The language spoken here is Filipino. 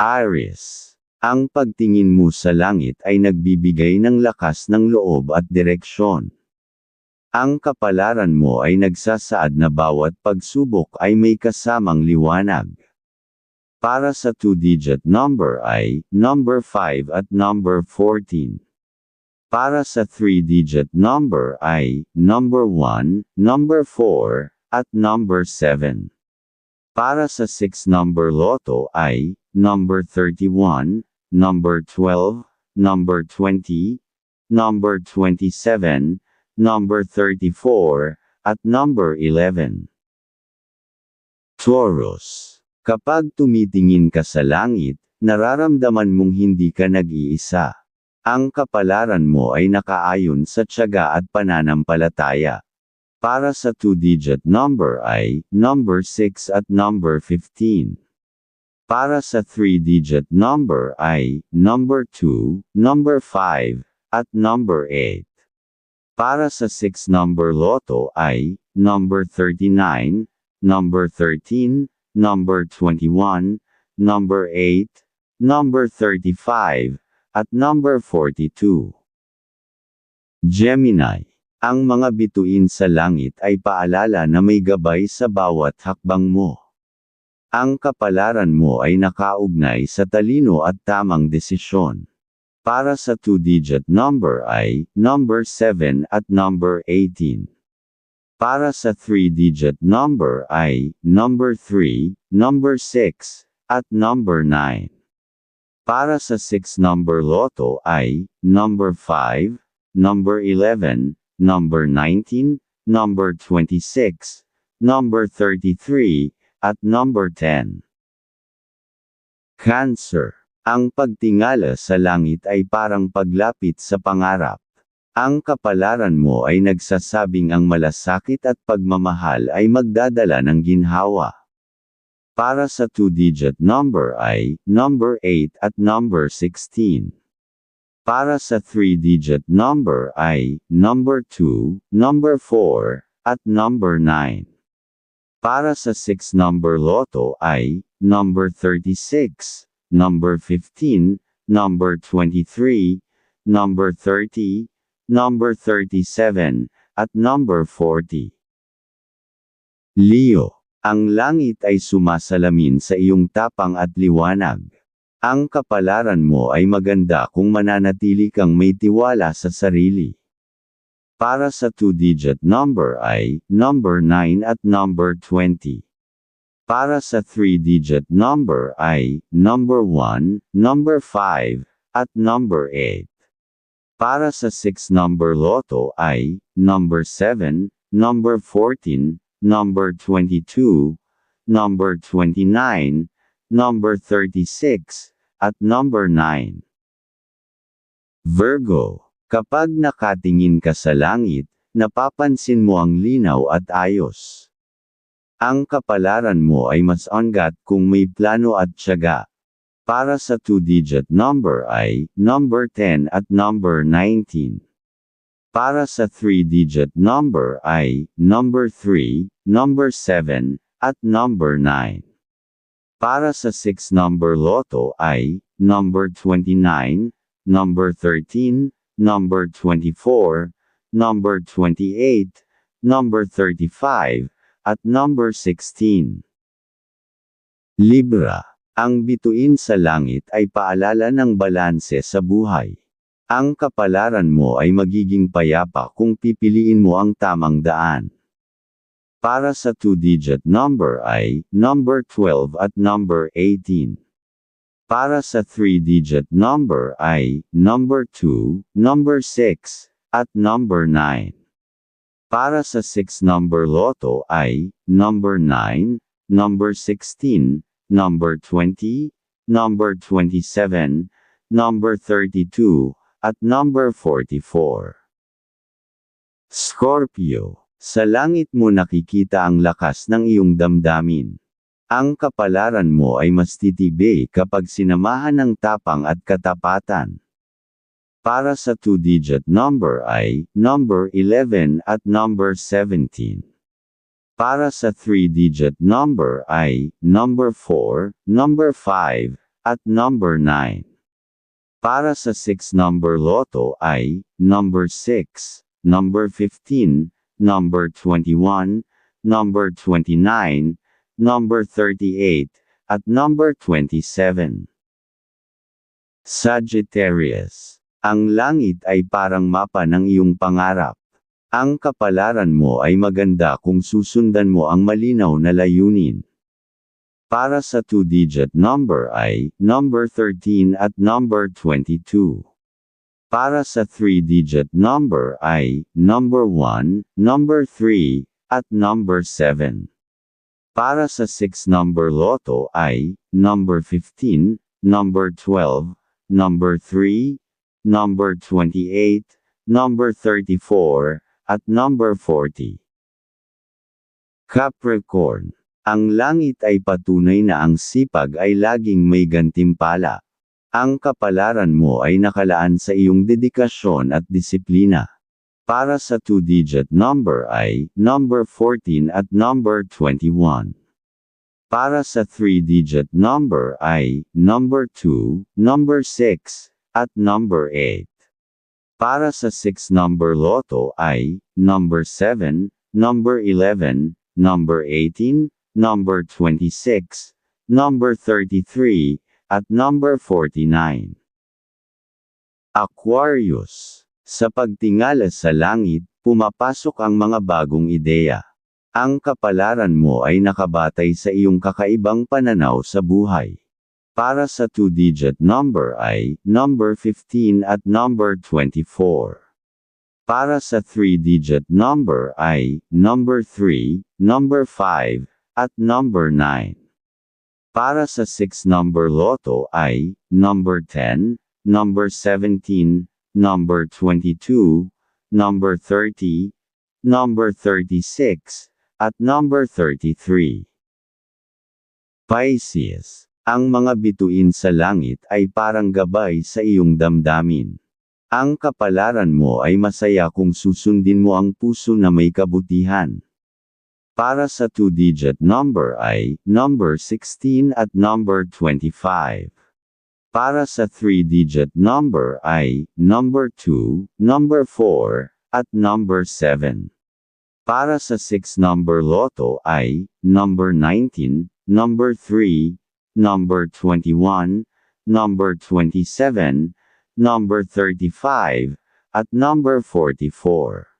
Aries. Ang pagtingin mo sa langit ay nagbibigay ng lakas ng loob at direksyon. Ang kapalaran mo ay nagsasaad na bawat pagsubok ay may kasamang liwanag. Para sa two-digit number ay number 5 at number 14. Para sa three-digit number ay number 1, number 4, at number 7. Para sa 6 number loto ay number 31, number 12, number 20, number 27, number 34, at number 11. Taurus. Kapag tumitingin ka sa langit, nararamdaman mong hindi ka nag-iisa. Ang kapalaran mo ay nakaayon sa tiyaga at pananampalataya. Para sa two-digit number ay number 6 at number 15. Para sa three-digit number ay number 2, number 5, at number 8. Para sa 6 number loto ay number 39, number 13, number 21, number 8, number 35, at number 42. Gemini. Ang mga bituin sa langit ay paalala na may gabay sa bawat hakbang mo. Ang kapalaran mo ay nakaugnay sa talino at tamang desisyon. Para sa two-digit number ay number 7 at number 18. Para sa three-digit number ay number 3, number 6, at number 9. Para sa 6 number loto ay number 5, number 11, number 19, number 26, number 33, at number 10. Cancer. Ang pagtingala sa langit ay parang paglapit sa pangarap. Ang kapalaran mo ay nagsasabing ang malasakit at pagmamahal ay magdadala ng ginhawa. Para sa two-digit number ay number 8 at number 16. Para sa three-digit number ay number 2, number 4, at number 9. Para sa 6 number loto ay number 36, number 15, number 23, number 30, number 37, at number 40. Leo, ang langit ay sumasalamin sa iyong tapang at liwanag. Ang kapalaran mo ay maganda kung mananatili kang may tiwala sa sarili. Para sa two-digit number ay number 9 at number 20. Para sa three-digit number ay number 1, number 5, at number 8. Para sa 6 number loto ay number 7, number 14, number 22, number 29, number 36, at number 9. Virgo, kapag nakatingin ka sa langit, napapansin mo ang linaw at ayos. Ang kapalaran mo ay mas ongat kung may plano at tiyaga. Para sa two-digit number ay number 10 at number 19. Para sa three-digit number ay number 3, number 7, at number 9. Para sa 6 number loto ay number 29, number 13, number 24, number 28, number 35, at number 16. Libra. Ang bituin sa langit ay paalala ng balanse sa buhay. Ang kapalaran mo ay magiging payapa kung pipiliin mo ang tamang daan. Para sa two-digit number ay number 12 at number 18. Para sa three-digit number ay number 2, number 6, at number 9. Para sa 6 number loto ay number 9, number 16, number 20, number 27, number 32, at number 44. Scorpio, sa langit mo nakikita ang lakas ng iyong damdamin. Ang kapalaran mo ay mas titibay kapag sinamahan ng tapang at katapatan. Para sa two-digit number ay number 11 at number 17. Para sa three-digit number ay number 4, number 5, at number 9. Para sa 6 number loto ay, number 6, number 15, number 21, number 29, number 38, at number 27. Sagittarius. Ang langit ay parang mapa ng iyong pangarap. Ang kapalaran mo ay maganda kung susundan mo ang malinaw na layunin. Para sa two-digit number ay number 13 at number 22. Para sa three-digit number ay number 1, number 3, at number 7. Para sa 6 number loto ay number 15, number 12, number 3, number 28, number 34, at number 40. Capricorn. Ang langit ay patunay na ang sipag ay laging may gantimpala. Ang kapalaran mo ay nakalaan sa iyong dedikasyon at disiplina. Para sa two-digit number ay number 14 at number 21. Para sa three-digit number ay number 2, number 6, at number 8. Para sa 6 number loto ay number 7, number 11, number 18, number 26, number 33, at number 49. Aquarius. Sa pagtingala sa langit, pumapasok ang mga bagong ideya. Ang kapalaran mo ay nakabatay sa iyong kakaibang pananaw sa buhay. Para sa two-digit number ay number 15 at number 24. Para sa three-digit number ay number 3, number 5, at number 9. Para sa 6 number loto ay number 10, number 17, number 22, number 30, number 36, at number 33. Pisces ang mga bituin sa langit ay parang gabay sa iyong damdamin. Ang kapalaran mo ay masaya kung susundin mo ang puso na may kabutihan. Para sa two-digit number ay number 16 at number 25. Para sa three-digit number ay number 2, number 4, at number 7. Para sa 6 number loto ay number 19, number 3, number 21, number 27, number 35, at number 44.